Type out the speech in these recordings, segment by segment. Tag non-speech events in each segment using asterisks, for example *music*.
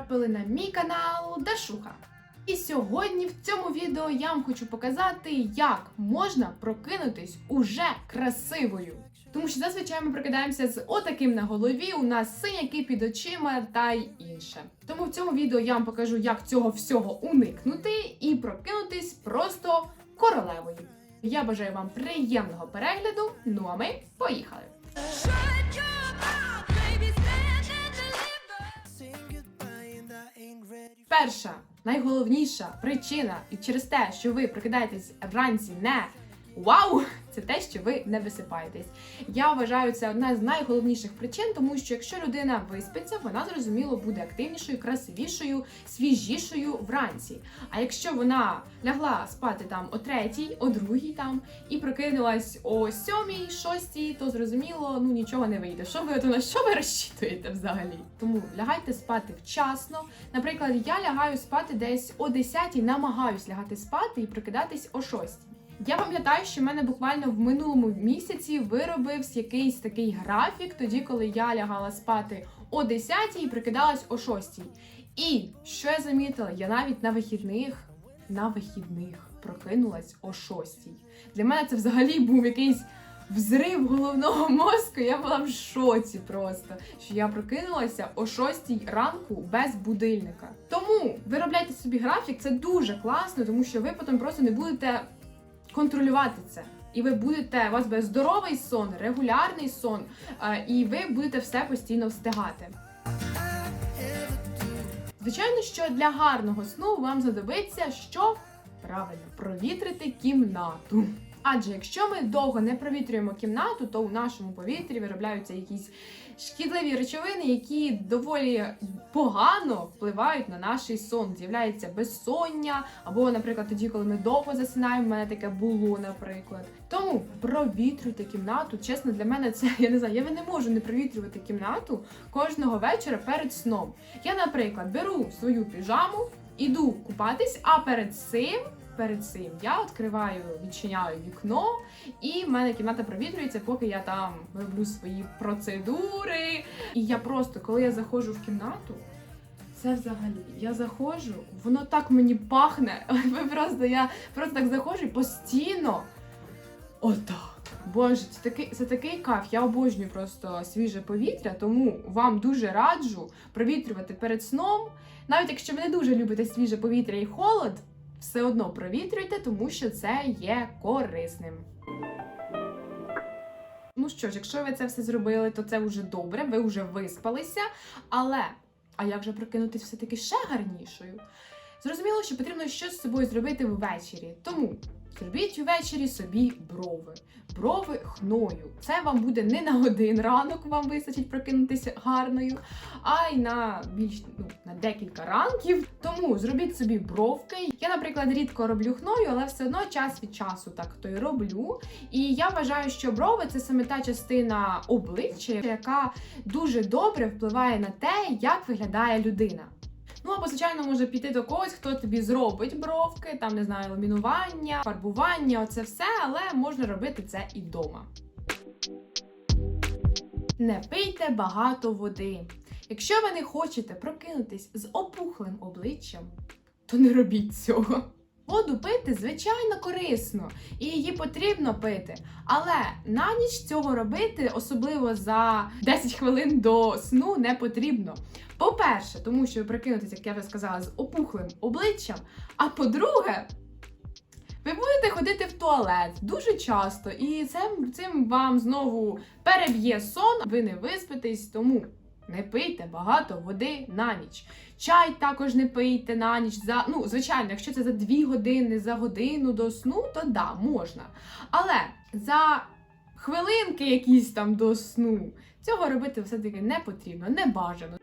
потрапили на мій канал Дашуха. І сьогодні в цьому відео я вам хочу показати, як можна прокинутись уже красивою. Тому що зазвичай ми прокидаємося з отаким на голові, у нас синяки під очима та й інше. Тому в цьому відео я вам покажу, як цього всього уникнути і прокинутись просто королевою. Я бажаю вам приємного перегляду. Ну а ми поїхали! Перша найголовніша причина, і через те, що ви прокидаєтесь вранці не вау, це те, що ви не висипаєтесь. Я вважаю, це одна з найголовніших причин, тому що якщо людина виспиться, вона зрозуміло буде активнішою, красивішою, свіжішою вранці. А якщо вона лягла спати там о третій, о другій там і прокинулась о сьомій, шостій, то зрозуміло, ну нічого не вийде. Що ви на що ви розчитуєте взагалі? Тому лягайте спати вчасно. Наприклад, я лягаю спати десь о 10, намагаюсь лягати спати і прокидатись о 6. Я пам'ятаю, що в мене буквально в минулому місяці виробився якийсь такий графік, тоді, коли я лягала спати о 10 і прикидалась о 6. І що я замітила, я навіть на вихідних, на вихідних прокинулась о 6. Для мене це взагалі був якийсь взрив головного мозку. Я була в шоці просто, що я прокинулася о 6 ранку без будильника. Тому виробляйте собі графік, це дуже класно, тому що ви потім просто не будете контролювати це. І ви будете, у вас буде здоровий сон, регулярний сон, е, і ви будете все постійно встигати. Звичайно, що для гарного сну вам знадобиться що правильно провітрити кімнату. Адже якщо ми довго не провітрюємо кімнату, то у нашому повітрі виробляються якісь шкідливі речовини, які доволі погано впливають на наш сон. З'являється безсоння, або, наприклад, тоді, коли ми довго засинаємо, в мене таке було, наприклад. Тому провітрюйте кімнату. Чесно, для мене це я не знаю. Я не можу не провітрювати кімнату кожного вечора перед сном. Я, наприклад, беру свою піжаму, іду купатись, а перед цим. Перед цим я відкриваю, відчиняю вікно, і в мене кімната провітрюється, поки я там роблю свої процедури. І я просто, коли я заходжу в кімнату, це взагалі я заходжу, воно так мені пахне. *laughs* Просто я просто так заходжу і постійно. Отак. Боже, це такий це такий кайф. Я обожнюю просто свіже повітря, тому вам дуже раджу провітрювати перед сном. Навіть якщо ви не дуже любите свіже повітря і холод, все одно провітрюйте, тому що це є корисним. Ну що ж, якщо ви це все зробили, то це вже добре, ви вже виспалися. Але, а як же прокинутись все-таки ще гарнішою? Зрозуміло, що потрібно щось з собою зробити ввечері. Тому зробіть ввечері собі брови. Брови хною. Це вам буде не на один ранок, вам вистачить прокинутися гарною, а й на більш ну, на декілька ранків. Тому зробіть собі бровки. Я, наприклад, рідко роблю хною, але все одно час від часу так то й роблю. І я вважаю, що брови це саме та частина обличчя, яка дуже добре впливає на те, як виглядає людина. Ну або звичайно може піти до когось, хто тобі зробить бровки, там не знаю, ламінування, фарбування, оце все, але можна робити це і вдома. Не пийте багато води. Якщо ви не хочете прокинутись з опухлим обличчям, то не робіть цього. Воду пити, звичайно, корисно, і її потрібно пити. Але на ніч цього робити, особливо за 10 хвилин до сну, не потрібно. По-перше, тому що ви прикинутися, як я вже сказала, з опухлим обличчям. А по-друге, ви будете ходити в туалет дуже часто, і цим, цим вам знову переб'є сон, ви не виспитесь, тому не пийте багато води на ніч. Чай також не пийте на ніч. За ну, звичайно, якщо це за 2 години, за годину до сну, то да, можна. Але за хвилинки якісь там до сну цього робити все-таки не потрібно, не бажано.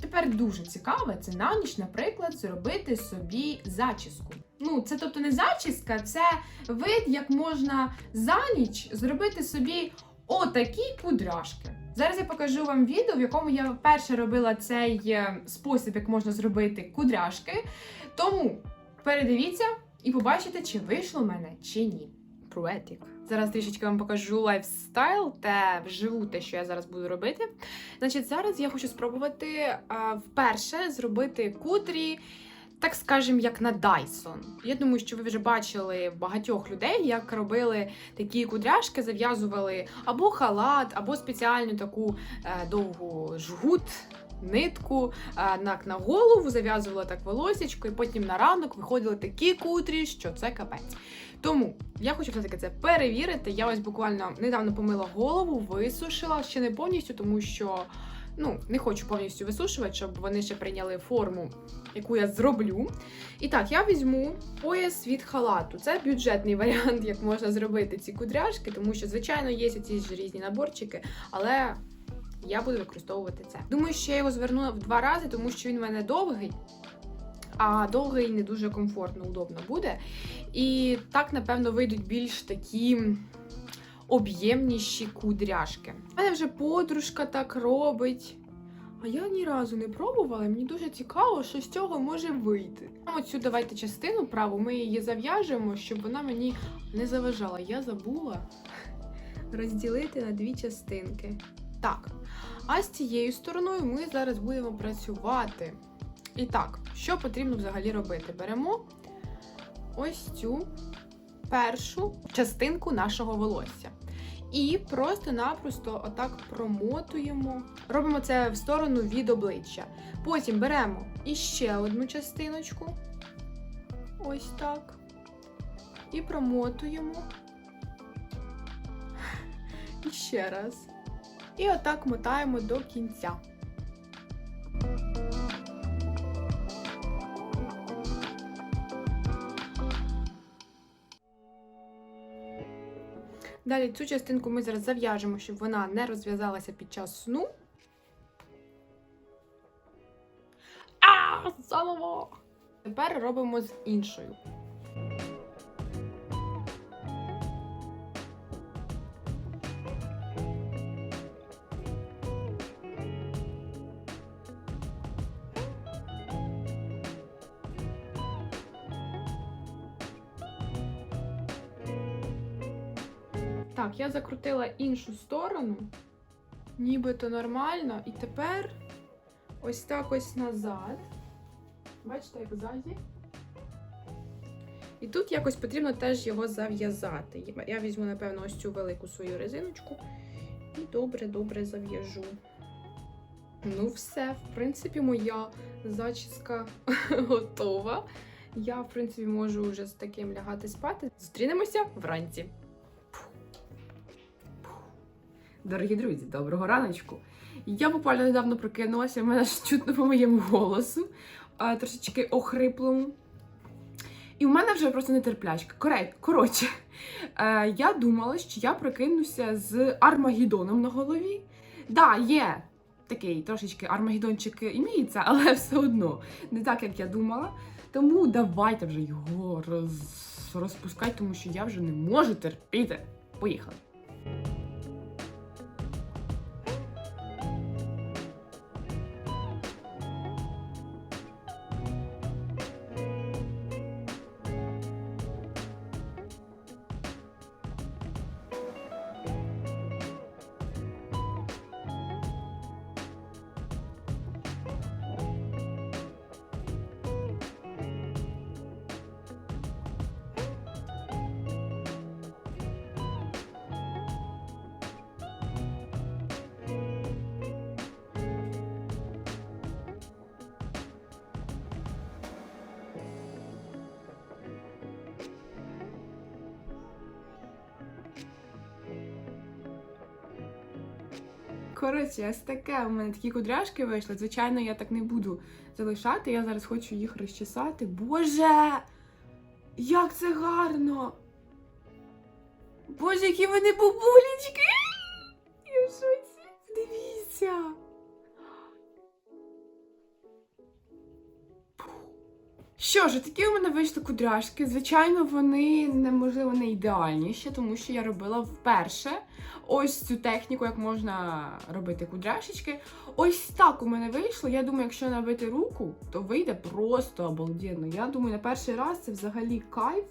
Тепер дуже цікаве це на ніч, наприклад, зробити собі зачіску. Ну, це тобто не зачіска, це вид, як можна за ніч зробити собі отакі кудряшки. Зараз я покажу вам відео, в якому я вперше робила цей е, спосіб, як можна зробити кудряшки. Тому передивіться і побачите, чи вийшло в мене чи ні. Пруетик. Зараз трішечки вам покажу лайфстайл, те вживу те, що я зараз буду робити. Значить, зараз я хочу спробувати а, вперше зробити кудрі, так скажем, як на Dyson. Я думаю, що ви вже бачили багатьох людей, як робили такі кудряшки, зав'язували або халат, або спеціальну таку е, довгу жгут. Нитку е, на, на голову зав'язувала так волосечко, і потім на ранок виходили такі кудрі, що це капець. Тому я хочу все-таки це перевірити. Я ось буквально недавно помила голову, висушила ще не повністю, тому що ну не хочу повністю висушувати, щоб вони ще прийняли форму, яку я зроблю. І так, я візьму пояс від халату. Це бюджетний *laughs* варіант, як можна зробити ці кудряшки, тому що, звичайно, є ці ж різні наборчики, але я буду використовувати це. Думаю, що я його звернула в два рази, тому що він в мене довгий. А довгий не дуже комфортно, удобно буде. І так, напевно, вийдуть більш такі об'ємніші кудряшки. У мене вже подружка так робить. А я ні разу не пробувала, мені дуже цікаво, що з цього може вийти. Оцю давайте частину праву, ми її зав'яжемо, щоб вона мені не заважала. Я забула розділити на дві частинки. Так, а з цією стороною ми зараз будемо працювати. І так, що потрібно взагалі робити? Беремо ось цю першу частинку нашого волосся. І просто-напросто отак промотуємо. Робимо це в сторону від обличчя. Потім беремо іще одну частиночку. Ось так. І промотуємо. І ще раз. І отак мотаємо до кінця. Далі цю частинку ми зараз зав'яжемо, щоб вона не розв'язалася під час сну. А, заново! Тепер робимо з іншою. Так, я закрутила іншу сторону, нібито нормально, і тепер ось так ось назад. Бачите, як ззаді? І тут якось потрібно теж його зав'язати. Я візьму, напевно, ось цю велику свою резиночку і добре-добре зав'яжу. Ну, все, в принципі, моя зачіска *laughs* готова. Я, в принципі, можу вже з таким лягати спати. Зустрінемося вранці. Дорогі друзі, доброго раночку. Я буквально недавно прокинулася, в мене ж чутно по моєму голосу, трошечки охриплому. І в мене вже просто нетерплячка. Коротше, е, я думала, що я прокинуся з Армагеддоном на голові. Да, є такий трошечки Армагеддончик іміється, але все одно не так, як я думала. Тому давайте вже його роз... розпускати, тому що я вже не можу терпіти. Поїхали. Коротше, ось таке у мене такі кудряшки вийшли. Звичайно, я так не буду залишати. Я зараз хочу їх розчесати. Боже! Як це гарно! Боже, які вони бабулечки! Я в шоці! Дивіться! Що ж, такі у мене вийшли кудряшки. Звичайно, вони неможливо не ідеальні ще, тому що я робила вперше ось цю техніку, як можна робити кудряшечки. Ось так у мене вийшло. Я думаю, якщо набити руку, то вийде просто обалденно. Я думаю, на перший раз це взагалі кайф.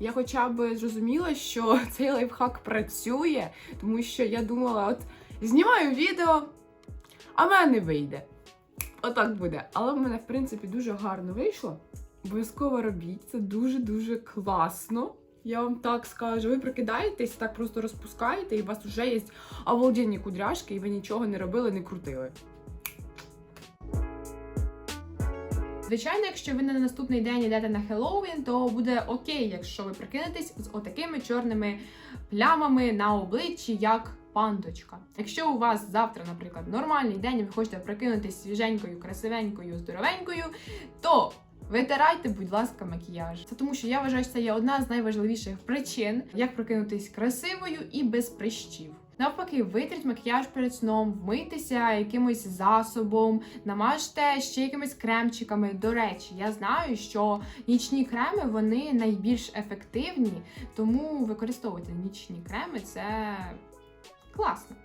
я хоча б зрозуміла, що *laughs* цей лайфхак працює, тому що я думала, от знімаю відео, а мене не вийде. Отак буде. Але в мене, в принципі, дуже гарно вийшло. Обов'язково робіть, це дуже-дуже класно. Я вам так скажу. Ви прикидаєтесь, так просто розпускаєте, і у вас вже є обалденні кудряшки, і ви нічого не робили, не крутили. Звичайно, якщо ви на наступний день йдете на Хеллоуін, то буде окей, якщо ви прикинетесь з отакими чорними плямами на обличчі, як пандочка. Якщо у вас завтра, наприклад, нормальний день, і ви хочете прикинутись свіженькою, красивенькою, здоровенькою, то витирайте, будь ласка, макіяж. Це тому, що я вважаю, що це є одна з найважливіших причин, як прокинутись красивою і без прищів. Навпаки, витріть макіяж перед сном, вмийтеся якимось засобом, намажте ще якимись кремчиками. До речі, я знаю, що нічні креми вони найбільш ефективні, тому використовуйте нічні креми, це класно.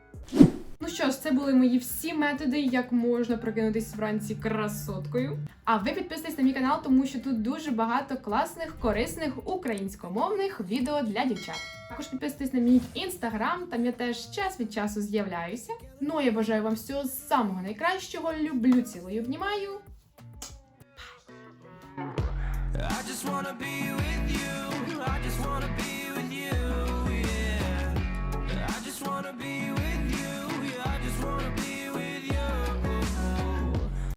Ну що ж, це були мої всі методи, як можна прокинутись вранці красоткою. А ви підписуйтесь на мій канал, тому що тут дуже багато класних, корисних українськомовних відео для дівчат. Також підписуйтесь на мій інстаграм, там я теж час від часу з'являюся. Ну а я бажаю вам всього самого найкращого. Люблю, цілую, обнімаю. I